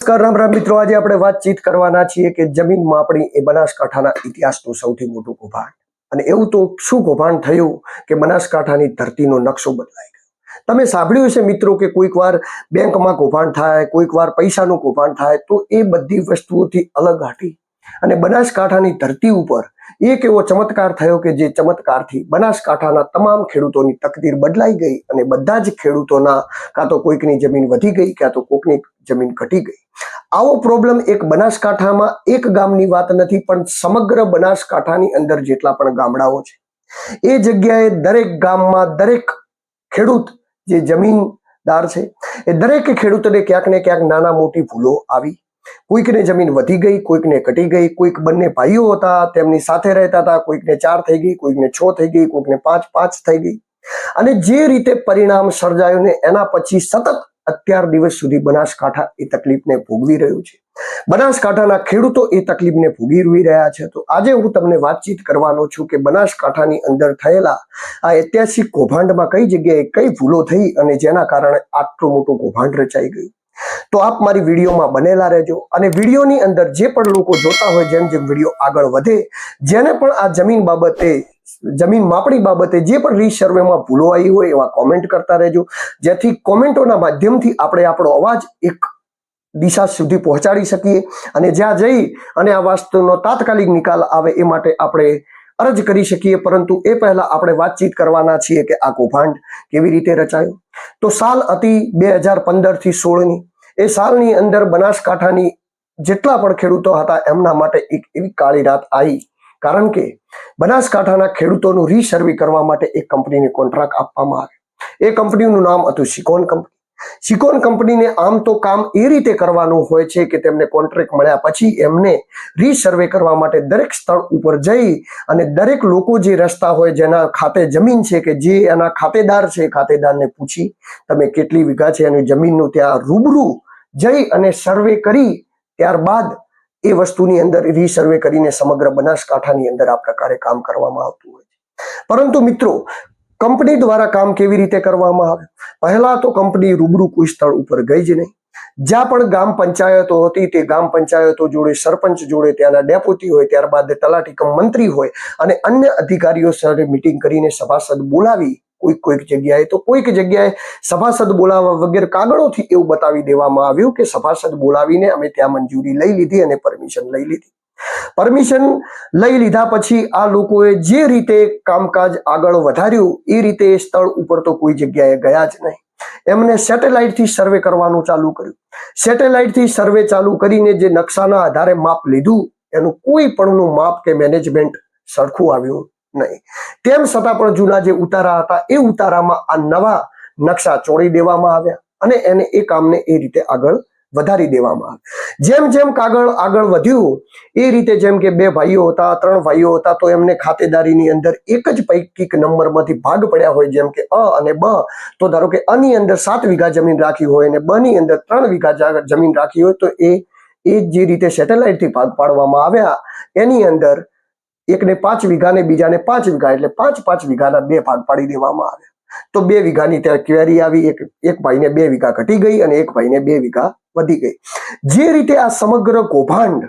નમસ્કાર, રામ રામ મિત્રો. આજે આપણે વાતચીત કરવાના છીએ કે જમીન માપણી એ બનાસકાંઠાના ઇતિહાસનું સૌથી મોટું કૌભાંડ. અને એવું તો શું કૌભાંડ થયું કે બનાસકાંઠાની ધરતીનો નકશો બદલાઈ ગયો? તમે સાંભળ્યું હશે મિત્રો કે કોઈક વાર બેંકમાં કૌભાંડ થાય, કોઈક વાર પૈસાનું કૌભાંડ થાય, તો એ બધી વસ્તુઓથી અલગ હટી અને બનાસકાંઠાની ધરતી ઉપર એક એવો ચમત્કાર થયો કે જે ચમત્કારથી બનાસકાંઠાના તમામ ખેડૂતોની તકદીર બદલાઈ ગઈ અને બધા જ ખેડૂતોના કાં તો કોઈકની જમીન વધી ગઈ, કાં તો કોઈકની જમીન ઘટી ગઈ. આવો પ્રોબ્લેમ એક બનાસકાંઠામાં, એક ગામની વાત નથી, પણ સમગ્ર બનાસકાંઠાની અંદર જેટલા પણ ગામડાઓ છે, એ જગ્યાએ દરેક ગામમાં દરેક ખેડૂત જે જમીનદાર છે, એ દરેક ખેડૂતને ક્યાંક ને ક્યાંક નાના મોટી ભૂલો આવી કોઈકને જમીન વધી ગઈ, કોઈકને ઘટી ગઈ, કોઈક બંને ભાઈઓ હતા, તેમની સાથે રહેતા હતા, કોઈકને ચાર થઈ ગઈ, કોઈકને છ થઈ ગઈ, કોઈકને પાંચ પાંચ થઈ ગઈ. અને જે રીતે પરિણામ સર્જાયું ને એના પછી સતત અત્યાર દિવસ સુધી બનાસકાંઠા એ તકલીફને ભોગવી રહ્યું છે. બનાસકાંઠાના ખેડૂતો એ તકલીફને ભોગવી રહ્યા છે. તો આજે હું તમને વાતચીત કરવાનો છું કે બનાસકાંઠાની અંદર થયેલા આ ઐતિહાસિક કૌભાંડમાં કઈ જગ્યાએ કઈ ભૂલો થઈ અને જેના કારણે આટલું મોટું કૌભાંડ રચાઈ ગયું? તો આપ મારી વિડીયોમાં બનેલા રહેજો અને વિડીયોની અંદર જે પણ લોકો જોતા હોય જેમ જેમ વીડિયો આગળ વધે, જેને પણ આ જમીન બાબતે, જમીન માપણી બાબતે જે પણ રીસર્વેમાં ભૂલો આવી હોય એવા કોમેન્ટ કરતા રહેજો. જેથી કોમેન્ટોના માધ્યમથી આપણે આપણો અવાજ એક દિશા સુધી પહોંચાડી શકીએ અને જ્યાં જઈ અને આ વાસ્તુનો તાત્કાલિક નિકાલ આવે એ માટે આપણે અરજ કરી શકીએ. પરંતુ એ પહેલા આપણે વાતચીત કરવાના છીએ કે આ કૌભાંડ કેવી રીતે રચાયું? તો સાલ હતી બે હજાર પંદરથી સોળની. એ સાલની અંદર બનાસકાંઠાની જેટલા પણ ખેડૂતો હતા, એમના માટે એક એવી કાળી રાત આવી કારણ કે બનાસકાંઠાના ખેડૂતોનું રીસર્વે કરવા માટે એક કંપનીને કોન્ટ્રાક્ટ આપવામાં આવે એ કંપનીનું નામ હતું સિકોન કંપની. સિકોન કંપનીને આમ તો કામ એ રીતે કરવાનું હોય છે કે તેમને કોન્ટ્રાક્ટ મળ્યા પછી એમને રીસર્વે કરવા માટે દરેક સ્થળ ઉપર જઈ અને દરેક લોકો જે રસ્તા હોય, જેના ખાતે જમીન છે કે જે એના ખાતેદાર છે ખાતેદારને પૂછી, તમે કેટલી વીઘા છે? એની જમીનનું ત્યાં રૂબરૂ જઈ અને સર્વે કરી, ત્યારબાદ એ વસ્તુની અંદર રીસર્વે કરીને સમગ્ર બનાસકાંઠાની અંદર આ પ્રકારે કામ કરવામાં આવતું હોય છે. પરંતુ મિત્રો કંપની દ્વારા કામ કેવી રીતે કરવામાં આવે? પહેલા તો કંપની રૂબરૂ કોઈ સ્થળ ઉપર ગઈ જ નહીં. જ્યાં પણ ગામ પંચાયતો હતી, તે ગામ પંચાયતો જોડે, સરપંચ જોડે, ત્યાંના ડેપોટી હોય, ત્યારબાદ તલાટી કમ મંત્રી હોય અને અન્ય અધિકારીઓ સાથે મિટિંગ કરીને સભાસદ બોલાવી કોઈક કોઈક જગ્યાએ તો કોઈક જગ્યાએ સભાસદ બોલાવવા વગેરે કાગળોથી એવું બતાવી દેવામાં આવ્યું કે સભાસદ બોલાવીને અમે ત્યાં મંજૂરી લઈ લીધી અને પરમિશન લઈ લીધી. પરમિશન લઈ લીધા પછી આ લોકોએ જે રીતે કામકાજ આગળ વધાર્યું, એ રીતે સ્થળ ઉપર તો કોઈ જગ્યાએ ગયા જ નહીં. એમને સેટેલાઇટથી સર્વે કરવાનું ચાલુ કર્યું. સેટેલાઇટથી સર્વે ચાલુ કરીને જે નકશાના આધારે માપ લીધું, એનું કોઈ પણનું માપ કે મેનેજમેન્ટ સરખું આવ્યું નહીં. તેમ છતાં પણ જૂના જે ઉતારા હતા, એ ઉતારામાં આ નવા નકશા ચોડી દેવામાં આવ્યા અને એને એ કામને એ રીતે આગળ વધારી દેવામાં આવે જેમ જેમ કાગળ આગળ વધ્યું, એ રીતે જેમ કે બે ભાઈઓ હતા, ત્રણ ભાઈઓ હતા, તો એમને ખાતેદારીની અંદર એક જ પૈકીક નંબરમાંથી ભાગ પડ્યા હોય, જેમ કે અ અને બ. તો ધારો કે અની અંદર સાત વીઘા જમીન રાખી હોય અને બ ની અંદર ત્રણ વીઘા જમીન રાખી હોય, તો એ એ જે રીતે સેટેલાઇટથી ભાગ પાડવામાં આવ્યા, એની અંદર એકને પાંચ વીઘા ને બીજાને પાંચ વીઘા, એટલે પાંચ પાંચ વીઘાના બે ભાગ પાડી દેવામાં આવ્યા તો બે વીઘાની ત્યાં ક્વેરી આવી, એક એક ભાઈને બે વીઘા ઘટી ગઈ અને એક ભાઈને બે વીઘા વધી ગઈ. જે રીતે આ સમગ્ર કૌભાંડ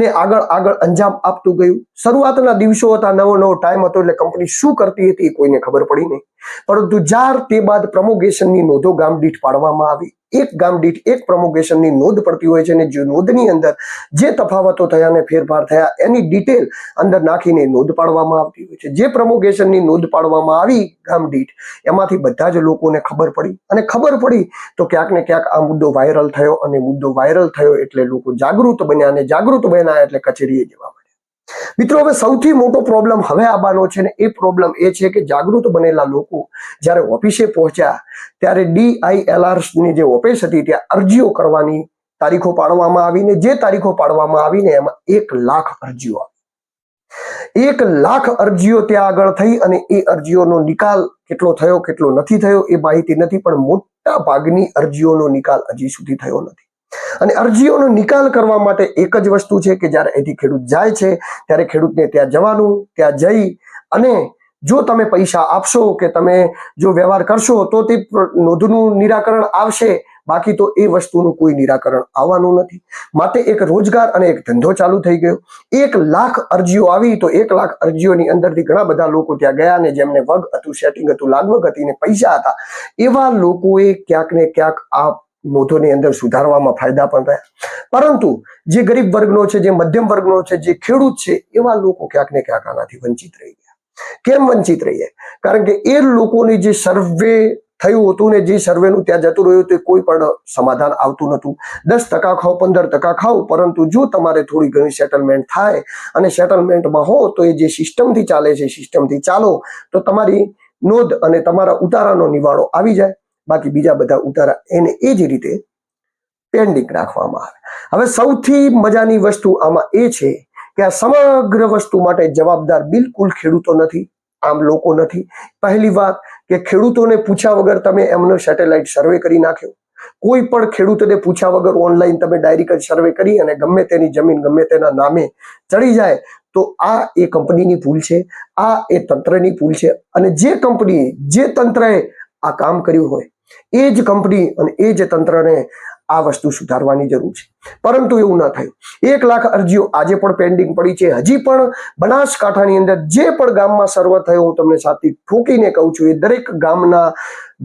ને આગળ આગળ અંજામ આપતું ગયું શરૂઆતના દિવસો હતા, નવો નવો ટાઈમ હતો એટલે કંપની શું કરતી હતી એ કોઈને ખબર પડી નહીં. પરંતુ જાર તે બાદ પ્રમોગેશનની નોંધો ગામ દીઠ પાડવામાં આવી. એક ગામ દીઠ એક પ્રમોગેશનની નોંધ પડતી હોય છે અને જે નોંધની અંદર જે તફાવતો થયા અને ફેરફાર થયા એની ડિટેલ અંદર નાખીને નોંધ પાડવામાં આવતી હોય છે. જે પ્રમોગેશનની નોંધ પાડવામાં આવી ગામ દીઠ, એમાંથી બધા જ લોકોને ખબર પડી. અને ખબર પડી તો ક્યાંક ને ક્યાંક આ મુદ્દો વાયરલ થયો અને મુદ્દો વાયરલ થયો એટલે લોકો જાગૃત બન્યા અને જાગૃત બન્યા એટલે કચેરીએ જવા મિત્રો, હવે સૌથી મોટો પ્રોબ્લેમ હવે આવવાનો છે ને એ પ્રોબ્લેમ એ છે કે જાગૃત બનેલા લોકો જ્યારે ઓફિસે પહોંચ્યા, ત્યારે ડીઆઈએલઆરની જે ઓફિસ હતી, ત્યાં અરજીઓ કરવાની તારીખો પાડવામાં આવીને જે તારીખો પાડવામાં આવીને એમાં એક લાખ અરજીઓ આવી. એક લાખ અરજીઓ ત્યાં આગળ થઈ અને એ અરજીઓનો નિકાલ કેટલો થયો, કેટલો નથી થયો એ માહિતી નથી, પણ મોટા ભાગની અરજીઓનો નિકાલ હજી સુધી થયો નથી. અને અરજીઓનો નિકાલ કરવા માટે એક જ વસ્તુ છે કે જ્યારે અહીંથી ખેડૂત જાય છે, ત્યારે ખેડૂતને ત્યાં જવાનું, ત્યાં જઈ અને જો તમે પૈસા આપશો કે તમે જો વ્યવહાર કરશો, તો તે નોંધનું નિરાકરણ આવશે. બાકી તો એ વસ્તુનું કોઈ નિરાકરણ આવવાનું નથી. માટે એક રોજગાર અને એક ધંધો ચાલુ થઈ ગયો. એક લાખ અરજીઓ આવી તો એક લાખ અરજીઓની અંદરથી ઘણા બધા લોકો ત્યાં ગયા ને જેમને વગ હતું સેટિંગ હતું, લાગવગ હતી ને પૈસા હતા, એવા લોકોએ ક્યાંક ને ક્યાંક આ નોંધોની અંદર સુધારવામાં ફાયદા પણ રહ્યા. પરંતુ જે ગરીબ વર્ગનો છે, જે મધ્યમ વર્ગનો છે, જે ખેડૂત છે, એવા લોકો ક્યાંક ને ક્યાંક આનાથી વંચિત રહી ગયા. કેમ વંચિત રહીએ? કારણ કે એ લોકોની જે સર્વે થયું હતું ને, જે સર્વેનું ત્યાં જતું રહ્યું તે કોઈ પણ સમાધાન આવતું નહોતું. દસ ટકા ખાઓ, પંદર ટકા ખાઓ, પરંતુ જો તમારે થોડી ઘણી સેટલમેન્ટ થાય અને સેટલમેન્ટમાં હો, તો એ જે સિસ્ટમથી ચાલે છે સિસ્ટમથી ચાલો, તો તમારી નોંધ અને તમારા ઉતારાનો નિવાડો આવી જાય. બાકી બીજા બધા ઉતારા એને એ જ રીતે પેન્ડિંગ રાખવામાં આવે. હવે સૌથી મજાની વસ્તુ આમાં એ છે કે આ સમગ્ર વસ્તુ માટે જવાબદાર બિલકુલ ખેડૂતો નથી, આમ લોકો નથી. પહેલી વાત કે ખેડૂતોને પૂછ્યા વગર તમે એમનો સેટેલાઇટ સર્વે કરી નાખ્યો. કોઈ પણ ખેડૂતને પૂછ્યા વગર ઓનલાઈન તમે ડાયરેક્ટ સર્વે કરી અને ગમે તેની જમીન, ગમે તેના નામે ચડી જાય, તો આ એ કંપનીની ભૂલ છે, આ એ તંત્રની ભૂલ છે. અને જે કંપનીએ જે તંત્રએ આ કામ કર્યું હોય. એ જ કંપની અને એ જ તંત્રને આ વસ્તુ સુધારવાની જરૂર છે. પરંતુ એવું ના થયું. એક લાખ અરજીઓ આજે પણ પેન્ડિંગ પડી છે. હજી પણ બનાસકાંઠાની અંદર જે પણ ગામમાં સર્વ થયો હું તમને સાથી ઠોકીને કહું છું, એ દરેક ગામના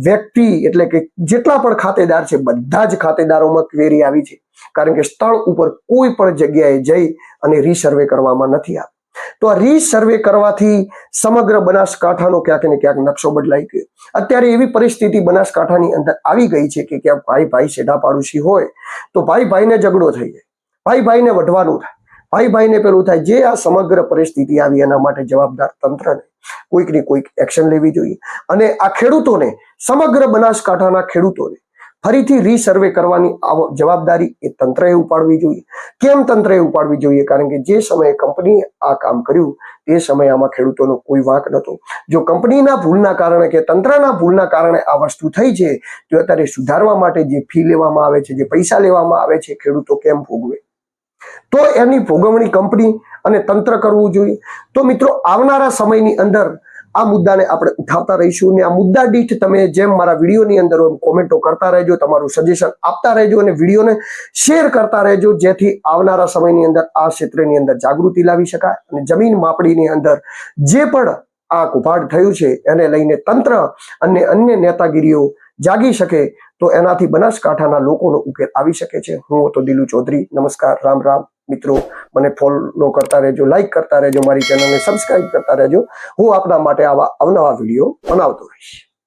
વ્યક્તિ એટલે કે જેટલા પણ ખાતેદાર છે, બધા જ ખાતેદારોમાં ક્વેરી આવી છે. કારણ કે સ્થળ ઉપર કોઈ પણ જગ્યાએ જઈ અને રીસર્વે કરવામાં નથી આવ્યું તો આ રીસર્વે કરવાથી સમગ્ર બનાસકાંઠાનો ક્યાંક ને ક્યાંક નકશો બદલાઈ ગયો. અત્યારે એવી પરિસ્થિતિ બનાસકાંઠાની અંદર આવી ગઈ છે કે ક્યાંક ભાઈ ભાઈ સેઢા પાડોશી હોય તો ભાઈ ભાઈને ઝઘડો થઈ જાય. ભાઈ ભાઈને વઢવાનું થાય. ભાઈ ભાઈને પેલું થાય. જે આ સમગ્ર પરિસ્થિતિ આવી એના માટે જવાબદાર તંત્રને કોઈક ને કોઈક એક્શન લેવી જોઈએ. અને આ ખેડૂતોને, સમગ્ર બનાસકાંઠાના ખેડૂતોને ફરીથી રીસર્વે કરવાની જવાબદારી એ તંત્રએ ઉપાડવી જોઈએ. કેમ તંત્રએ ઉપાડવી જોઈએ? કારણ કે જે સમયે કંપનીએ આ કામ કર્યું, તે સમયે આમાં ખેડૂતોનો કોઈ વાંક નહોતો. જો કંપનીના ભૂલના કારણે કે તંત્રના ભૂલના કારણે આ વસ્તુ થઈ છે, તો અત્યારે સુધારવા માટે જે ફી લેવામાં આવે છે, જે પૈસા લેવામાં આવે છે, ખેડૂતો કેમ ભોગવે? તો એની ભોગવણી કંપની અને તંત્ર કરવું જોઈએ. તો મિત્રો, આવનારા સમયની અંદર આ મુદ્દાને આપણે ઉઠાવતા રહીશું અને આ મુદ્દા દીઠ તમે જેમ મારા વિડીયોની અંદર કોમેન્ટો કરતા રહેજો, તમારું સજેશન આપતા રહેજો અને વિડીયોને શેર કરતા રહેજો, જેથી આવનારા સમયની અંદર આ ક્ષેત્રની અંદર જાગૃતિ લાવી શકાય અને જમીન માપણીની અંદર જે પણ આ કુભાડ થયું છે એને લઈને તંત્ર અને અન્ય નેતાગીરીઓ જાગી શકે તો એનાથી બનાસકાંઠાના લોકોનો ઉકેલ આવી શકે છે. હું તો દિલુ ચૌધરી. નમસ્કાર. રામ રામ. મિત્રો, મને ફોલો કરતા રહેજો લાઈક કરતા રહેજો, મારી ચેનલને સબસ્ક્રાઈબ કરતા રહેજો. હું આપના માટે આવા અવનવા વીડિયો બનાવતો રહીશ.